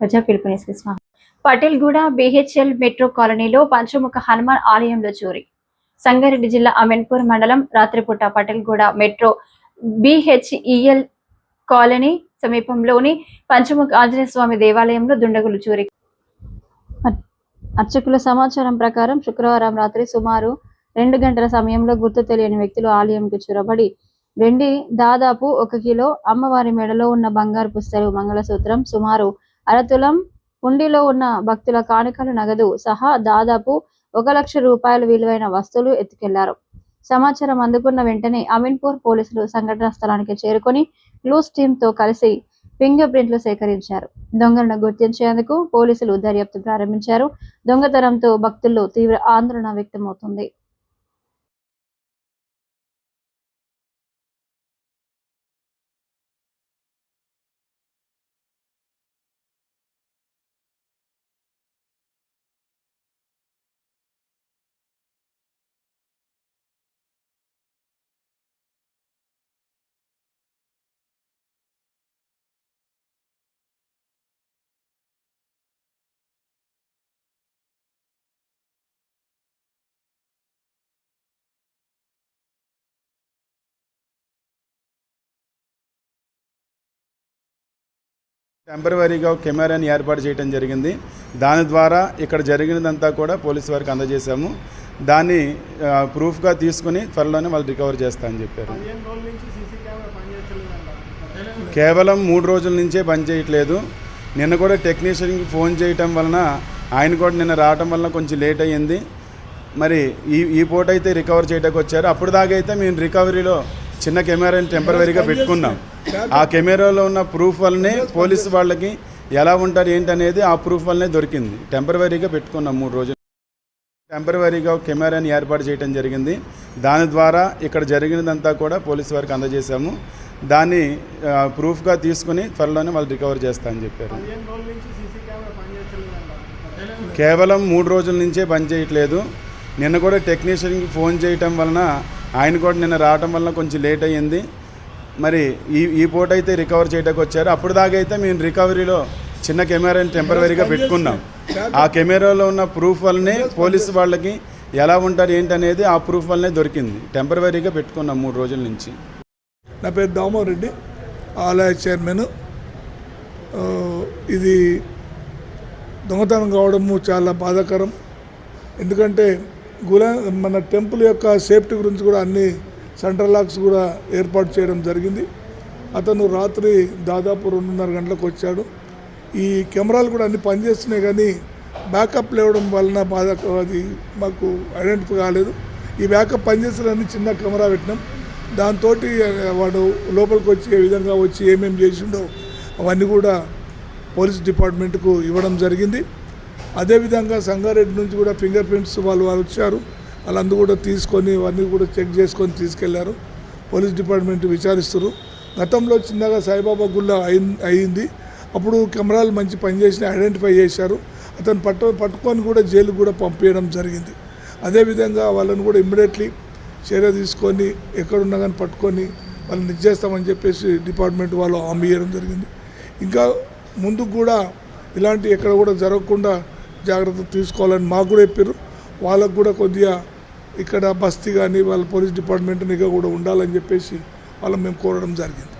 ప్రజా పిలుపునిస్తే స్వామి. పటేల్గూడ బిహెచ్ఎల్ మెట్రో కాలనీలో పంచముఖ హనుమాన్ ఆలయంలో చోరీ. సంగారెడ్డి జిల్లా అమెన్పూర్ మండలం రాత్రిపూట పటేల్గూడ మెట్రో బిహెచ్ఈఎల్ కాలనీ సమీపంలోని పంచముఖ ఆంజనేయ స్వామి దేవాలయంలో దుండగులు చోరీ. అర్- అర్చకుల సమాచారం ప్రకారం శుక్రవారం రాత్రి సుమారు రెండు గంటల సమయంలో గుర్తు తెలియని వ్యక్తులు ఆలయంకు చొరబడి వెండి దాదాపు ఒక కిలో అమ్మవారి మెడలో ఉన్న బంగారు పుస్తలు మంగళసూత్రం సుమారు అరతులం హుండీలో ఉన్న భక్తుల కానుకలు నగదు సహా దాదాపు ఒక లక్ష రూపాయల విలువైన వస్తువులు ఎత్తుకెళ్ళారు. సమాచారం అందుకున్న వెంటనే అమీన్పూర్ పోలీసులు సంఘటనా స్థలానికి చేరుకొని క్లూస్ టీమ్తో కలిసి ఫింగర్ ప్రింట్లు సేకరించారు. దొంగలను గుర్తించేందుకు పోలీసులు దర్యాప్తు ప్రారంభించారు. దొంగతనంతో భక్తుల్లో తీవ్ర ఆందోళన వ్యక్తమవుతుంది. టెంపరవరీగా ఒక కెమెరాని ఏర్పాటు చేయడం జరిగింది. దాని ద్వారా ఇక్కడ జరిగినదంతా కూడా పోలీసు వారికి అందజేశాము. దాన్ని ప్రూఫ్గా తీసుకుని త్వరలోనే వాళ్ళు రికవర్ చేస్తా అని చెప్పారు. కేవలం మూడు రోజుల నుంచే పనిచేయట్లేదు నిన్న కూడా టెక్నీషియన్కి ఫోన్ చేయటం వలన ఆయన కూడా నిన్న రావటం వలన కొంచెం లేట్ అయ్యింది. మరి ఈ ఈ పూట అయితే రికవర్ చేయడానికి వచ్చారు అప్పుడు దాకా అయితే మేము రికవరీలో చిన్న కెమెరాని టెంపరీగా పెట్టుకున్నాం. ఆ కెమెరాలో ఉన్న ప్రూఫ్ వల్లనే పోలీసు వాళ్ళకి ఎలా ఉంటారు ఏంటి అనేది ఆ ప్రూఫ్ వల్లనే దొరికింది. టెంపరవరీగా పెట్టుకున్నాం మూడు రోజులు. టెంపరవరీగా కెమెరాని ఏర్పాటు చేయడం జరిగింది. దాని ద్వారా ఇక్కడ జరిగినదంతా కూడా పోలీసు వారికి అందజేశాము. దాన్ని ప్రూఫ్గా తీసుకుని త్వరలోనే వాళ్ళు రికవర్ చేస్తా అని చెప్పారు. కేవలం మూడు రోజుల నుంచే పనిచేయట్లేదు నిన్న కూడా టెక్నీషియన్కి ఫోన్ చేయటం వలన ఆయన కూడా నిన్న రావటం వలన కొంచెం లేట్ అయ్యింది. మరి ఈ ఈ పూట అయితే రికవర్ చేయడానికి వచ్చారు. అప్పుడు దాకా అయితే మేము రికవరీలో చిన్న కెమెరాని టెంపరవరీగా పెట్టుకున్నాం. ఆ కెమెరాలో ఉన్న ప్రూఫ్ వల్లనే పోలీసు వాళ్ళకి ఎలా ఉంటారు ఏంటి అనేది ఆ ప్రూఫ్ వల్లనే దొరికింది. టెంపరవరీగా పెట్టుకున్నాం మూడు రోజుల నుంచి. నా పేరు దామోదర్ రెడ్డి ఆలయ చైర్మన్. ఇది దొంగతనం కావడము చాలా బాధాకరం. ఎందుకంటే గుల మన టెంపుల్ యొక్క సేఫ్టీ గురించి కూడా అన్ని సెంటర్ లాక్స్ కూడా ఏర్పాటు చేయడం జరిగింది. అతను రాత్రి దాదాపు రెండున్నర గంటలకు వచ్చాడు. ఈ కెమెరాలు కూడా అన్ని పనిచేస్తున్నాయి కానీ బ్యాకప్ లేవడం వలన బాధ అది మాకు ఐడెంటిఫై కాలేదు. ఈ బ్యాకప్ పనిచేసేదాన్ని చిన్న కెమెరా పెట్టినాం. దాంతో వాడు లోపలికి వచ్చి ఏ విధంగా వచ్చి ఏమేమి చేసిండో అవన్నీ కూడా పోలీస్ డిపార్ట్మెంట్కు ఇవ్వడం జరిగింది. అదేవిధంగా సంగారెడ్డి నుంచి కూడా ఫింగర్ ప్రింట్స్ వాళ్ళు వాళ్ళు వచ్చారు. వాళ్ళందరూ కూడా తీసుకొని ఇవన్నీ కూడా చెక్ చేసుకొని తీసుకెళ్ళారు. పోలీస్ డిపార్ట్మెంట్ విచారిస్తారు గతంలో చిన్నగా సాయిబాబా గుళ్ళ అయింది అప్పుడు కెమెరాలు మంచి పనిచేసిన ఐడెంటిఫై చేశారు. అతను పట్టు పట్టుకొని కూడా జైలుకు కూడా పంపించడం జరిగింది. అదేవిధంగా వాళ్ళని కూడా ఇమ్మీడియట్లీ చర్య తీసుకొని ఎక్కడున్నా కానీ పట్టుకొని వాళ్ళని ఇచ్చేస్తామని చెప్పేసి డిపార్ట్మెంట్ వాళ్ళు హామీ ఇవ్వడం జరిగింది. ఇంకా ముందుకు కూడా ఇలాంటి ఎక్కడ కూడా జరగకుండా జాగ్రత్త తీసుకోవాలని మాకు కూడా చెప్పారు. వాళ్ళకు కూడా కొద్దిగా ఇక్కడ బస్తీ కానీ వాళ్ళ పోలీస్ డిపార్ట్మెంట్ నిఘా కూడా ఉండాలని చెప్పేసి వాళ్ళని మేము కోరడం జరిగింది.